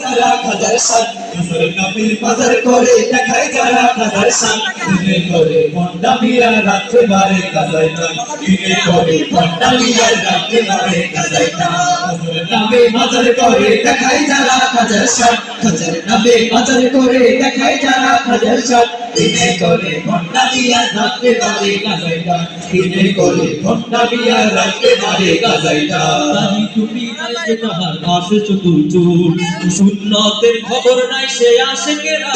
যারা খাজার সান বাজার করে, দেখায় যারা খাজার সাত দিনে রাত্রে বারে কাজাই না করে মন্ডা মিয়া রাত্রে বারে কাজাই না। নামে বাজার করে, দেখায় যারা যারা খাজার সান দিনে করে মন্ডা মিয়া রাত্রে বারে কাজাই না দিনে করে মন্ডা মিয়া রাত্রে বারে কাজাই না দাড়ি টুপি নাই যে তাহার আসে চতুর্চুর সুন্নতের খবর নাই সে আসে কেরা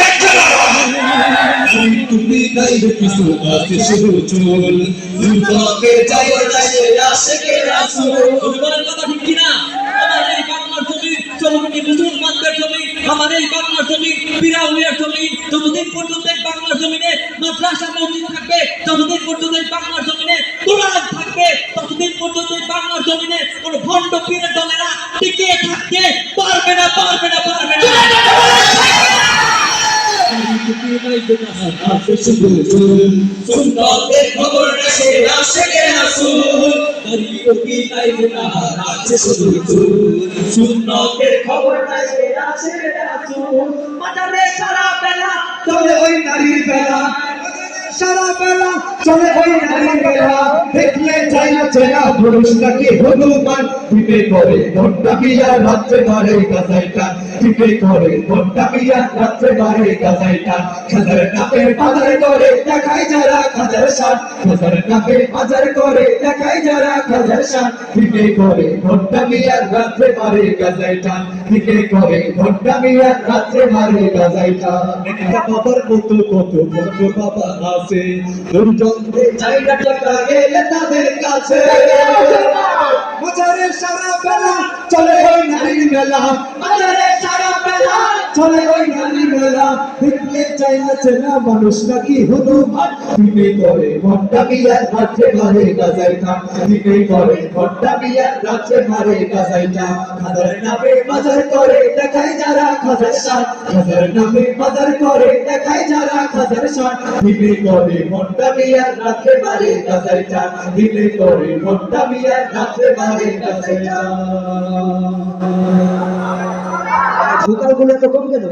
তুমি নাই কিছু আছে শুধু চুল দুর্ভাগ্যে যাই যাই আসে কে রাসূল পরিবারের কথা ঠিক কিনা? আমার এই বাংলার জমি চলবে মুসলমানদের জমি আমার এই বাংলার জমি বিরাউলিয়ার জমি যতদিন পর্যন্ত মাদ্রাসা মসজিদ থাকবে যতদিন পর্যন্ত এই বাংলার জমিনে কোরআন থাকবে, ততদিন পর্যন্ত এই বাংলার জমিনে কোন ভণ্ড পীরের দলেরা টিকিয়ে থাকতে পারবে না পারবে না পারবে না। খবর আছে সারা বেলা চলে ওই নারীর বেলা, দেখলে চাই না চেনা পুরুষ নাকি হনুমান। টিপে করে ঘণ্টা বিয়া রাত্রে মারে গাজাইটা টিপে করে ঘণ্টা বিয়া রাত্রে মারে গাজাইটা খাজার নাপে বাজার করে দেখাই যারা খাজার সাত খাজার নাপে বাজার করে দেখাই যারা খাজার সাত টিপে করে ঘণ্টা বিয়া রাত্রে মারে গাজাইটা টিপে করে ঘণ্টা বিয়া রাত্রে মারে গাজাইটা একটা বাবার মতো কত বড় বাবা আছে। দুর্জনকে চাইটা টাকা গেলে তাদের কাছে। বাজারে সারা বেলা চলে ওই নারীর মেলা চলে ওই নারীর মেলা দেখলে চাই না চেনা মানুষ নাকি হনুমান দিনে করে। ঘণ্টা বিয়ার রাত্রে মারে গাজাইটা দিনে করে। ঘণ্টা বিয়ার রাত্রে মারে গাজাইটা খাজার নামে বাজার করে দেখাই যারা খাজার সাত খাজার নামে বাজার করে দেখাই যারা খাজার সাত দিনে করে। ঘণ্টা বিয়ার রাত্রে মারে গাজাইটা দিনে করে। ঘণ্টা বিয়ার রাত্রে মারে গাজাইটা ভোকালগুলো এত কম কেন